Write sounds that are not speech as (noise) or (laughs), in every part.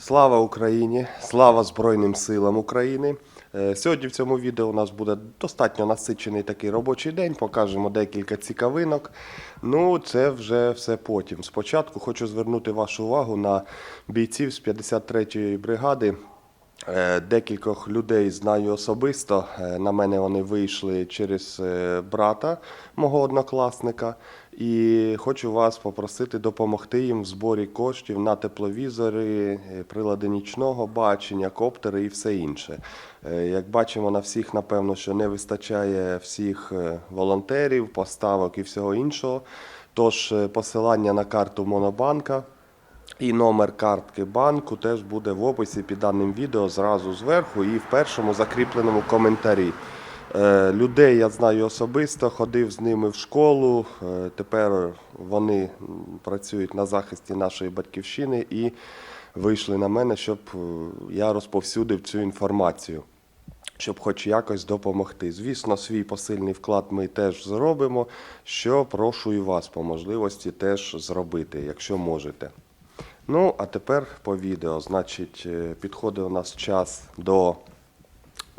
Слава Україні! Слава Збройним силам України! Е, Сьогодні в цьому відео у нас буде достатньо насичений такий робочий день. Покажемо декілька цікавинок. Ну, це вже все потім. Спочатку хочу звернути вашу увагу на бійців з 53-ї бригади. Е, Декількох людей знаю особисто. Е, На мене вони вийшли через е, брата мого однокласника. І хочу вас попросити допомогти їм в зборі коштів на тепловізори, прилади нічного бачення, коптери і все інше. Як бачимо, на всіх, напевно, що не вистачає всіх волонтерів, поставок і всього іншого. Тож посилання на карту Монобанка. І номер картки банку теж буде в описі під даним відео зразу зверху і в першому закріпленому коментарі. Е, людей я знаю особисто, ходив з ними в школу. Е, тепер вони працюють на захисті нашої батьківщини і вийшли на мене, щоб е, я розповсюдив цю інформацію щоб хоч якось допомогти. Звісно, свій посильний вклад ми теж зробимо, що прошу і вас по можливості теж зробити, якщо можете. Ну, а тепер по відео. Значить, е, підходить у нас час до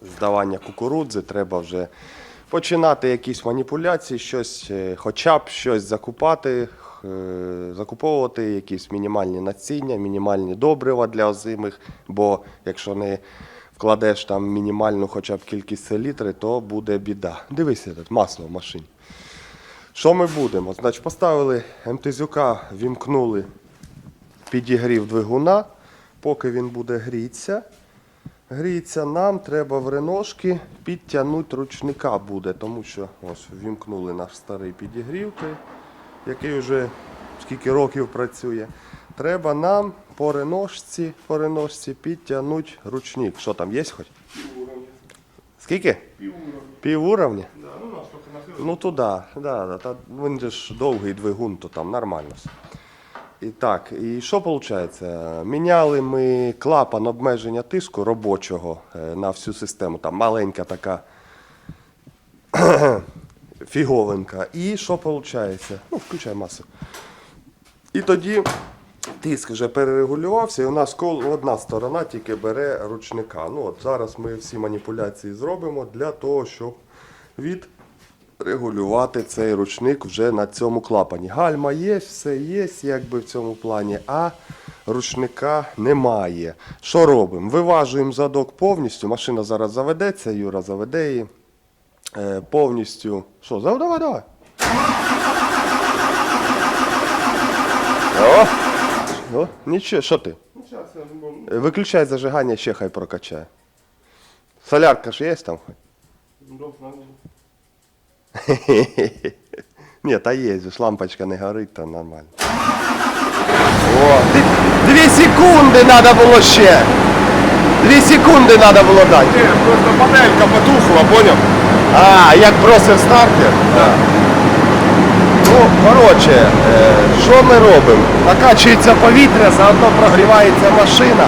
здавання кукурудзи. Треба вже починати якісь маніпуляції, щось, е, хоча б щось закупати, е, закуповувати, якісь мінімальні насіння, мінімальні добрива для озимих. Бо якщо не вкладеш там мінімальну хоча б кількість селітри, то буде біда. Дивися, тут масло в машині. Що ми будемо? Значить, поставили МТЗюка, вімкнули підігрів двигуна. Поки він буде грітися, гріться, нам треба в реношки підтягнути ручника буде, тому що ось вімкнули наш старий підігрів, який вже скільки років працює. Треба нам по реношці, по реношці підтягнути ручник. Що там є хоч? Півуровня. Скільки? Пів уровня? Ну туди, да, да, та він же ж довгий двигун, то там нормально. все. І так, і що виходить? Міняли ми клапан обмеження тиску робочого е, на всю систему. Там маленька така (coughs) фіговинка. І що виходить? Ну, включай масу. І тоді тиск вже перерегулювався, і у нас одна сторона тільки бере ручника. Ну, от зараз ми всі маніпуляції зробимо для того, щоб відрегулювати цей ручник вже на цьому клапані. Гальма є, все є, якби в цьому плані, а ручника немає. Що робимо? Виважуємо задок повністю. Машина зараз заведеться, Юра заведе її. Е, повністю. Що, зав- давай, давай. О! О, нічого, що ти? Виключай зажигання, ще хай прокачає. Солярка ж є там хоч? (laughs) Ні, та є, ж лампочка не горить, то нормально. О, дві секунди треба було ще. Дві секунди треба було дати. Ні, просто панелька потухла, поняв? А, як бросив стартер? Так. Ну, коротше, е, що ми робимо? Накачується повітря, заодно прогрівається машина.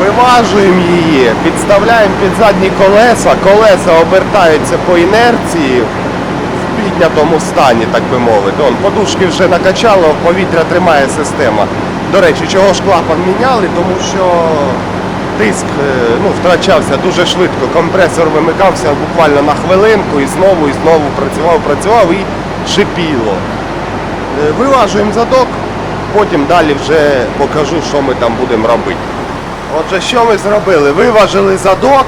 Виважуємо її, підставляємо під задні колеса, колеса обертаються по інерції в піднятому стані, так би мовити. Он, подушки вже накачало, повітря тримає система. До речі, чого ж клапан міняли, тому що тиск е, ну, втрачався дуже швидко. Компресор вимикався буквально на хвилинку і знову і знову працював, працював і шипіло. Е, Виважуємо задок, потім далі вже покажу, що ми там будемо робити. Отже, що ми зробили? Виважили задок.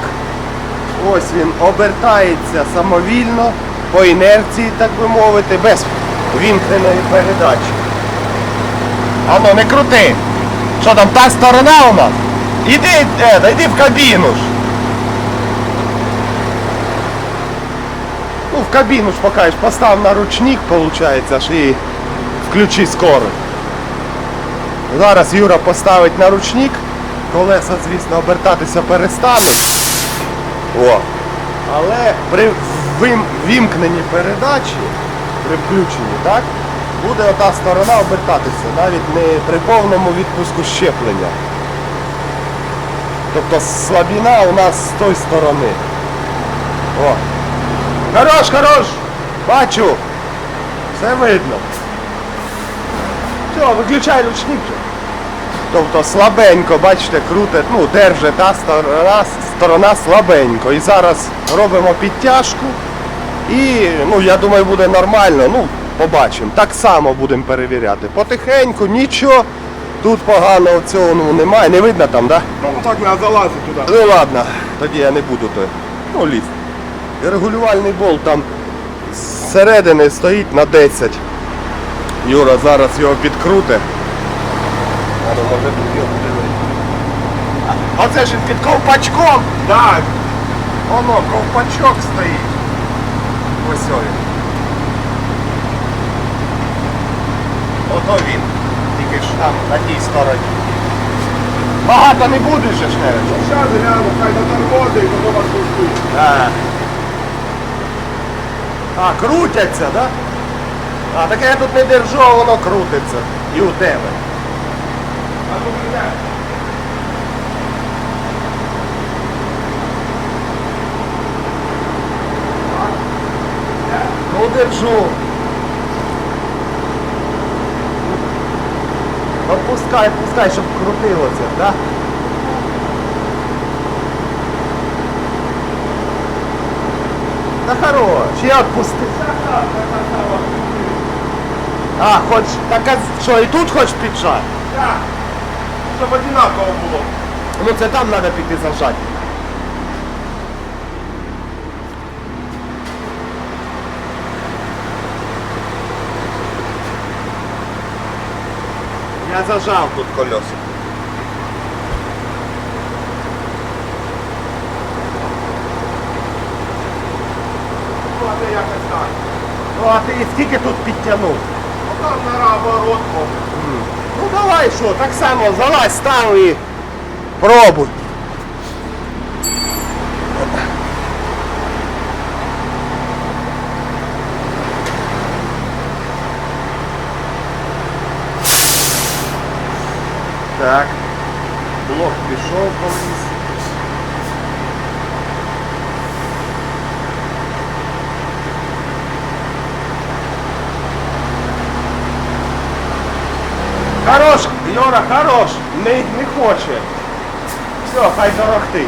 Ось він обертається самовільно, по інерції, так би мовити, без вімкненої передачі. Ану, не крути. Що там, та сторона у нас? Іди, е, йди в кабіну ж. Ну, в кабіну ж покажеш, постав на ручник, виходить, аж і включи скорость. Зараз Юра поставить на ручник, колеса, звісно, обертатися перестануть. О. Але при вим- вімкненні передачі, при включенні, так, буде ота сторона обертатися, навіть не при повному відпуску щеплення. Тобто слабіна у нас з тої сторони. О. Хорош, хорош! Бачу! Все видно. Все, виключай ручник. Тобто слабенько, бачите, крутить, ну, держить та сторона, сторона слабенько. І зараз робимо підтяжку. І ну, я думаю, буде нормально. Ну, побачимо. Так само будемо перевіряти. Потихеньку, нічого. Тут поганого цього ну, немає. Не видно там, так? Да? Ну так надо залазить туда. Ну ладно, тоді я не буду той. Ну, ліфт. Регулювальний болт там зсередини стоїть на 10. Юра зараз його підкрутить. Ну, може тут буде Оце ж під ковпачком! Так. Воно, ковпачок стоїть. Ось він. Ото він. Тільки ж там на тій стороні. Багато не будеш же ж, навіть. Сейчас гляну, хай дотормозить, і потім отпустить. А, а крутяться, да? А, так я тут не держу, а воно крутиться. І у тебе. Ну держу. Отпускай, пускай, щоб крутилося, да? Та хорош, я отпустив. А, хоч, так а що, і тут хочеш піджати? Так. Щоб одинаково було. Ну це там треба піти зажати. Я зажав тут колеса. Ну, а ти якось так. Ну а ти скільки тут підтягнув? Ну там наоборот може. Ну давай що, так само залазь, став і пробуй. Так. Блок пішов повіз. Хорош, Йора, хорош. Не, не хоче. Все, хай дорогти.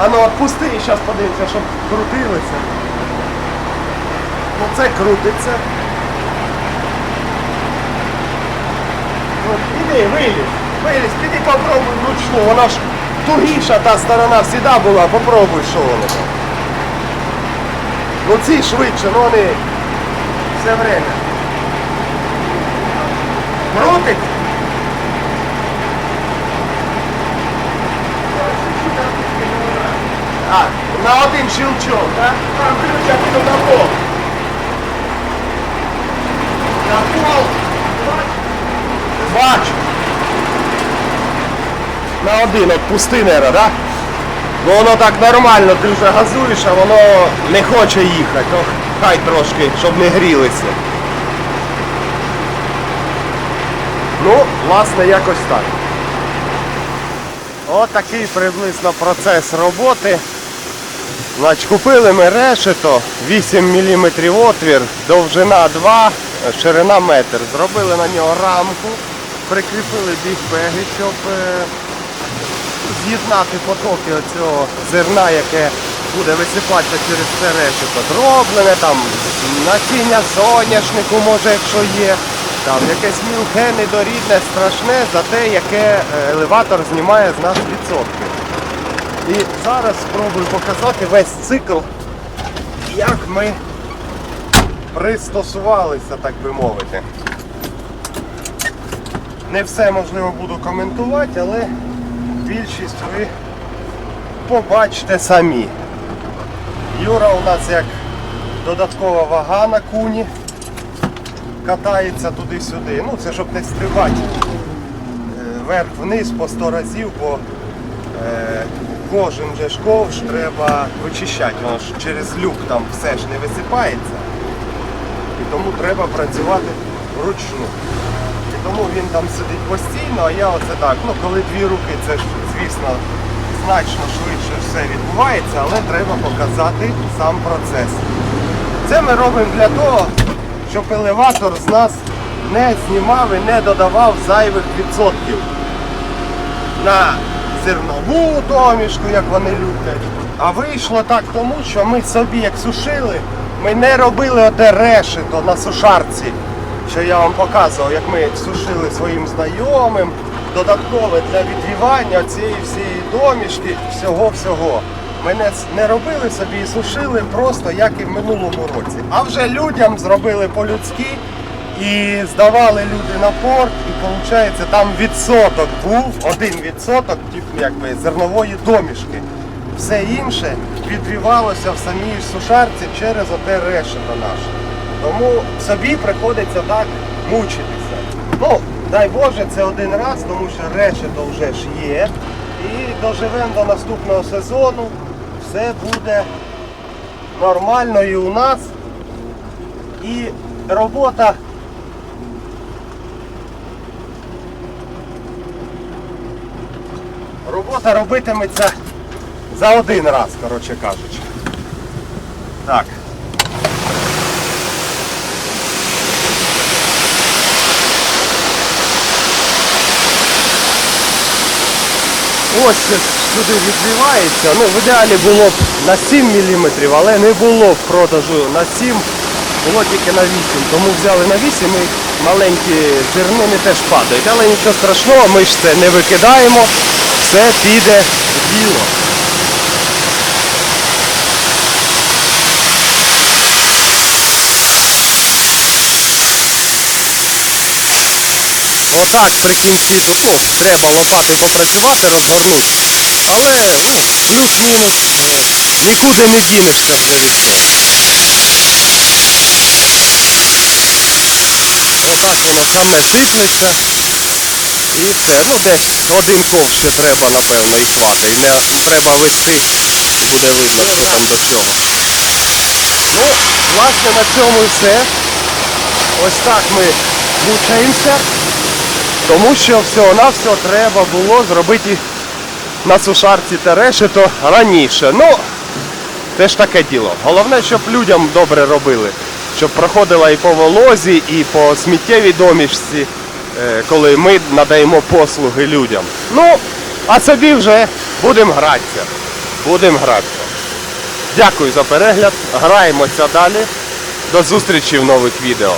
А ну отпусти і зараз подивимося, щоб крутилося. Ну це крутиться. Ну, іди, виліз. Виліз, піди попробуй вручну. Вона ж тугіша та сторона всіда була, попробуй, що воно. Ну ці швидше, ну вони все время. Крутить? А, на один щелчок, так? Там ключ піду на пол. На пол. Бачу. На один отпусти, нера, да? Бо воно так нормально, ти вже а воно не хоче їхати. То хай трошки, щоб не грілися. Ну, власне, якось так. Отакий приблизно процес роботи. Значить, купили ми решето, 8 мм отвір, довжина 2, ширина 1 Зробили на нього рамку, прикріпили бігбеги, щоб е, з'єднати потоки оцього зерна, яке буде висипатися через це решето. Дроблене, там насіння соняшнику, може, якщо є. Там якесь мілке, недорідне, страшне за те, яке е, елеватор знімає з нас відсотки. І зараз спробую показати весь цикл, як ми пристосувалися, так би мовити. Не все можливо буду коментувати, але більшість ви побачите самі. Юра у нас як додаткова вага на куні. Катається туди-сюди. Ну це щоб не стрибати е, вверх-вниз по 100 разів, бо кожен же ж ковш треба вичищати, воно ж через люк там все ж не висипається. І тому треба працювати вручну. І тому він там сидить постійно, а я оце так. Ну, коли дві руки, це ж, звісно, значно швидше все відбувається, але треба показати сам процес. Це ми робимо для того, щоб елеватор з нас не знімав і не додавав зайвих відсотків. на зернову домішку, як вони люблять. А вийшло так тому, що ми собі як сушили, ми не робили оте решето на сушарці, що я вам показував, як ми сушили своїм знайомим, додаткове для відвівання цієї всієї домішки, всього-всього. Ми не, не робили собі і сушили просто як і в минулому році. А вже людям зробили по-людськи і здавали люди на порт, і виходить там відсоток був, один відсоток якби, зернової домішки. Все інше відвівалося в самій сушарці через оте решето наше. Тому собі приходиться так мучитися. Ну, дай Боже, це один раз, тому що решето вже ж є. І доживемо до наступного сезону. Все буде нормально і у нас. І робота Робота робитиметься за один раз, коротше кажучи. Так. Ось це сюди відбивається. Ну, в ідеалі було б на 7 мм, але не було в продажу на 7, було тільки на 8. Тому взяли на 8 і маленькі зернини теж падають. Але нічого страшного, ми ж це не викидаємо, все піде в діло. Отак при кінці ну, треба лопатою попрацювати, розгорнути. Але ну, плюс-мінус е, нікуди не дінешся вже від цього. Отак воно саме сиплеться. І все. Ну десь один ковш ще треба, напевно, і хватить. Не треба вести, буде видно, що там до чого. Ну, власне, на цьому і все. Ось так ми мучаємося. Тому що всього-навсього треба було зробити на сушарці те решето раніше. Ну, це ж таке діло. Головне, щоб людям добре робили. Щоб проходила і по волозі, і по сміттєвій домішці, коли ми надаємо послуги людям. Ну, а собі вже будемо гратися. Будемо гратися. Дякую за перегляд. Граємося далі. До зустрічі в нових відео.